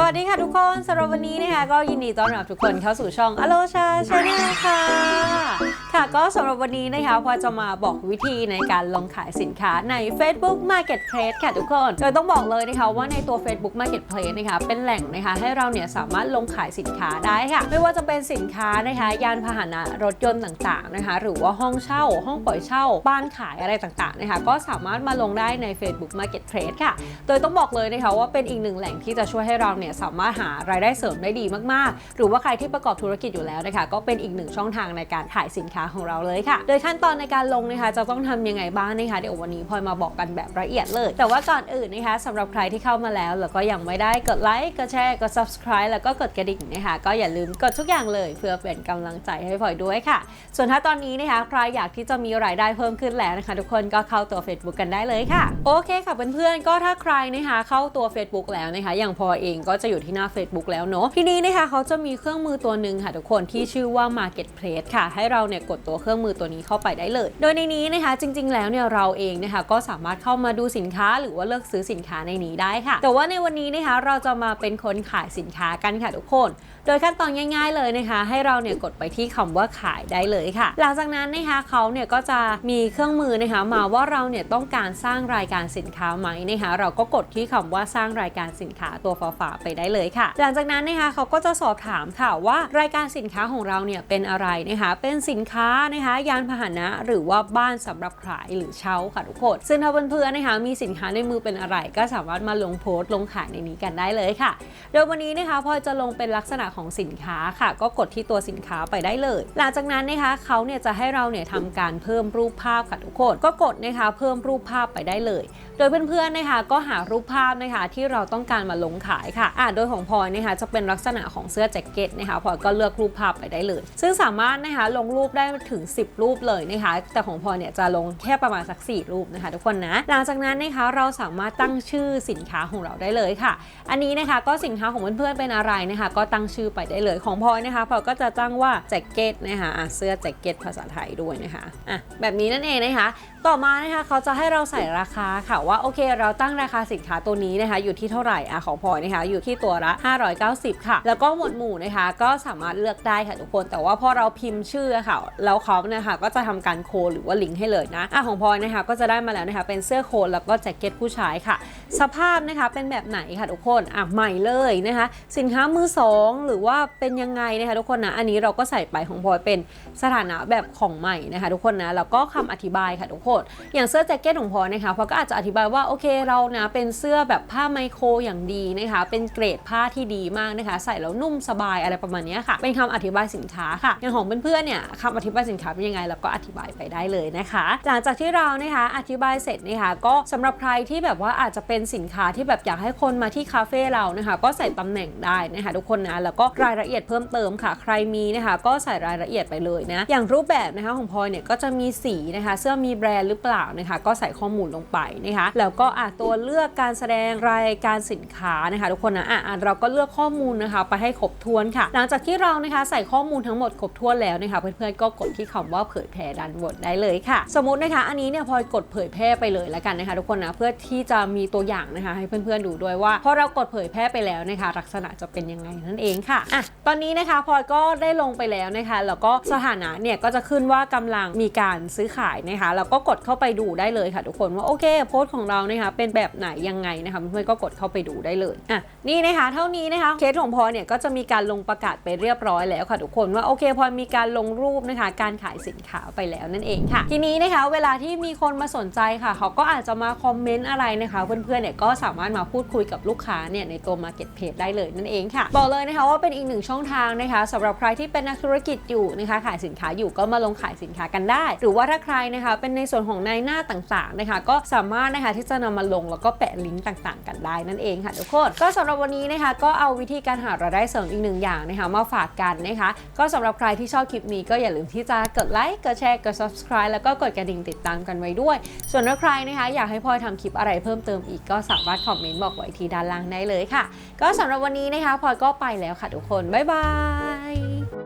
สวัสดีค่ะทุกคนสำหรับวันนี้นะคะก็ยินดีต้อนรับทุกคนเข้าสู่ช่องอโลชาชาแนลค่ะ ค่ะก็สำหรับวันนี้นะคะพอจะมาบอกวิธีในการลงขายสินค้าใน Facebook Marketplace ค่ะทุกคนโดยต้องบอกเลยนะคะว่าในตัว Facebook Marketplace นะคะเป็นแหล่งนะคะให้เราเนี่ยสามารถลงขายสินค้าได้ค่ะ ไม่ว่าจะเป็นสินค้านะคะยานพาหนะรถยนต์ต่างๆนะคะ หรือว่าห้องเช่า ห้องปล่อยเช่า บ้านขายอะไรต่างๆนะคะก็สามารถมาลงได้ใน Facebook Marketplace ค่ะ โดยต้องบอกเลยนะคะว่าเป็นอีกหนึ่งแหล่งที่จะช่วยให้เราเนี่ยสามารถหารายได้เสริมได้ดีมากๆ หรือว่าใครที่ประกอบธุรกิจอยู่แล้วนะคะก็เป็นอีกหนึ่งช่องทางในการขายสินค้าของเราเลยค่ะ โดยขั้นตอนในการลงนะคะจะต้องทำยังไงบ้างนะคะเดี๋ยววันนี้พลอยมาบอกกันแบบละเอียดเลย แต่ว่าก่อนอื่นนะคะสำหรับใครที่เข้ามาแล้วแล้วก็ยังไม่ได้กดไลค์กดแชร์กด subscribe แล้วก็กดกระดิ่งนะคะก็อย่าลืมกดทุกอย่างเลย เพื่อเป็นกำลังใจให้พลอยด้วยค่ะ ส่วนถ้าตอนนี้นะคะใครอยากที่จะมีรายได้เพิ่มขึ้นแล้วนะคะ ทุกคนก็เข้าตัว Facebook กันได้เลยค่ะ โอเคค่ะเพื่อนๆก็ถ้าใครนะคะเข้าตัว Facebook แล้วนะคะอย่างพอเองก็จะอยู่ที่หน้า Facebook แล้วเนาะทีนี้นะคะเขาจะมีเครื่องมือตัวหนึ่งค่ะทุกคนที่ชื่อว่า Marketplace ค่ะ ให้เราเนี่ยกดตัวเครื่องมือตัวนี้เข้าไปได้เลย โดยในนี้นะคะจริง ๆ แล้วเนี่ยเราเองนะคะก็สามารถเข้ามาดูสินค้าหรือว่าเลือกซื้อสินค้าในนี้ได้ค่ะ แต่ว่าในวันนี้นะคะเราจะมาเป็นคนขายสินค้ากันค่ะทุกคน โดยขั้นตอนง่าย ๆ เลยนะคะ ให้เราเนี่ยกดไปที่คำว่าขายได้เลยค่ะ หลังจากนั้นนะคะเขาเนี่ยก็จะมีเครื่องมือนะคะมาว่าเราเนี่ยต้องการสร้างรายการสินค้าไหมนะคะเราก็กดที่คำว่าสร้างรายการสินค้าตัวฝาไปได้เลยค่ะ หลังจากนั้นนะคะเขาก็จะสอบถามค่ะว่ารายการสินค้าของเราเนี่ยเป็นอะไรนะคะ เป็นสินค้านะคะยานพาหนะหรือว่าบ้านสำหรับขายหรือเช่าค่ะทุกคนซึ่งถ้าเพื่อนๆนะคะมีสินค้าในมือเป็นอะไร ก็สามารถมาลงโพสต์ลงขายในนี้กันได้เลยค่ะ โดยวันนี้นะคะพอจะลงเป็นลักษณะของสินค้าค่ะ ก็กดที่ตัวสินค้าไปได้เลย หลังจากนั้นนะคะเขาเนี่ยจะให้เราเนี่ยทำการเพิ่มรูปภาพค่ะทุกคนก็กดนะคะเพิ่มรูปภาพไปได้เลย โดยเพื่อนๆนะคะก็หารูปภาพนะคะที่เราต้องการมาลงขายค่ะอ่าโดยของพลอยนะคะจะเป็นลักษณะของเสื้อแจ็คเก็ตนะคะพลอยก็เลือกรูปภาพไปได้เลย ซึ่งสามารถนะคะลงรูปได้ถึง 10 รูปเลยนะคะแต่ของพลอยเนี่ยจะลงแค่ประมาณสัก 4 รูปนะคะ ทุกคนนะหลังจากนั้นนะคะเราสามารถตั้งชื่อสินค้าของเราได้เลยค่ะ อันนี้นะคะก็สินค้าของเพื่อนๆเป็นอะไรนะคะก็ตั้งชื่อไปได้เลยของพลอยนะคะพลอยก็จะตั้งว่าแจ็คเก็ตนะคะะเสื้อแจ็คเก็ตภาษาไทยด้วยนะคะอะแบบนี้นั่นเองนะคะ ต่อมานะคะเขาจะให้เราใส่ราคาค่ะว่าโอเค เราตั้งราคาสินค้าตัวนี้นะคะอยู่ที่เท่าไหร่อะของพลอยนะคะอยู่ที่ตัวละ 590 ค่ะ แล้วก็หมวดหมู่นะคะ ก็สามารถเลือกได้ค่ะทุกคน แต่ว่าพอเราพิมพ์ชื่อค่ะแล้วเขาเนี่ยค่ะก็จะทำการโคหรือว่าลิงก์ให้เลยนะอะของพลอยนะคะก็จะได้มาแล้วนะคะเป็นเสื้อโคแล้วก็แจ็คเก็ตผู้ชายค่ะ สภาพนะคะเป็นแบบไหนค่ะทุกคนอะใหม่เลยนะคะ สินค้ามือสองหรือว่าเป็นยังไงนะคะทุกคนนะอันนี้เราก็ใส่ไปของพลอยเป็นสถานะแบบของใหม่นะคะทุกคนนะแล้วก็คำอธิบายค่ะทุกคนอย่างเสื้อแจ็คเก็ตของพลอยนะคะพลอยก็อาจจะอธิบายว่าโอเคเรานะเป็นเสื้อแบบผ้าไมโครอย่างดีนะคะเป็นเกรดผ้าที่ดีมากนะคะ ใส่แล้วนุ่มสบายอะไรประมาณนี้ค่ะ เป็นคำอธิบายสินค้าค่ะ อย่างของเพื่อนๆเนี่ยคำอธิบายสินค้าเป็นยังไงเราก็อธิบายไปได้เลยนะคะหลังจากที่เรานะคะอธิบายเสร็จนะคะก็สำหรับใครที่แบบว่าอาจจะเป็น็นสินค้าที่แบบอยากให้คนมาที่คาเฟ่เรานะคะ ก็ใส่ตำแหน่งได้นะคะทุกคนนะแล้วก็รายละเอียดเพิ่มเติมค่ะ ใครมีนะคะ ก็ใส่รายละเอียดไปเลยนะอย่างรูปแบบนะคะของพลอยเนี่ยก็จะมีสีนะคะ เสื้อมีแบรนด์หรือเปล่านะคะ ก็ใส่ข้อมูลลงไปนะคะ แล้วก็อะตัวเลือกการแสดงรายการสินค้านะคะ ทุกคนนะอะอะเราก็เลือกข้อมูลนะคะ ไปให้ครบถ้วนค่ะ หลังจากที่เรานะคะใส่ข้อมูลทั้งหมดครบถ้วนแล้วนะคะ เพื่อนๆก็กดที่คำว่าเผยแพร่ด้านบนได้เลยค่ะ สมมตินะคะ อันนี้เนี่ยพลอยกดเผยแพร่ไปเลยแล้วกันนะคะ ทุกคนนะเพื่อที่จะมีตัวอย่างนะคะ ให้เพื่อนๆดูด้วยว่าพอเรากดเผยแพร่ไปแล้วนะคะ ลักษณะจะเป็นยังไงนั่นเองค่ะอะตอนนี้นะคะพลอยก็ได้ลงไปแล้วนะคะ แล้วก็สถานะเนี่ยก็จะขึ้นว่ากำลังมีการซื้อขายนะคะแล้วก็กดเข้าไปดูได้เลยค่ะ ทุกคนว่าโอเคโพสต์ของเรานะคะเป็นแบบไหนยังไงนะคะเพื่อนๆก็กดเข้าไปดูได้เลยอะนี่นะคะ เท่านี้นะคะเคสของพลอยเนี่ยก็จะมีการลงประกาศไปเรียบร้อยแล้วค่ะทุกคนว่าโอเคพลอยมีการลงรูปนะคะ การขายสินค้าไปแล้วนั่นเองค่ะ ทีนี้นะคะ เวลาที่มีคนมาสนใจค่ะ เขาก็อาจจะมาคอมเมนต์อะไรนะคะเพื่อนๆเนี่ยก็สามารถมาพูดคุยกับลูกค้าเนี่ยในตัว Marketplace ได้เลยนั่นเองค่ะ บอกเลยนะคะว่าเป็นอีกหนึ่งช่องทางนะคะสำหรับใครที่เป็นนักธุรกิจอยู่นะคะขายสินค้าอยู่ก็มาลงขายสินค้ากันได้ หรือว่าถ้าใครนะคะเป็นในส่วนของในหน้าต่างๆนะคะก็สามารถนะคะที่จะนำมาลงแล้วก็แปะลิงก์ต่างๆ กันได้นั่นเองค่ะทุกคนก็สำหรับวันนี้นะคะก็เอาวิธีการหารายได้เสริมอีกหนึ่งอย่างนะคะมาฝากกันนะคะก็สำหรับใครที่ชอบคลิปนี้ก็อย่าลืมที่จะกดไลค์กดแชร์กด subscribe แล้วก็กดกระดิ่งติดตามกันไว้ด้วย ส่วนถ้าใครนะคะอยากให้พลอยทำคลิปอะไรเพิ่มเติมอีกก็สามารถคอมเมนต์บอกไว้ที่ด้านล่างได้เลยค่ะ ก็สำหรับวันนี้นะคะพอยก็ไปแล้วค่ะทุกคน บ๊ายบาย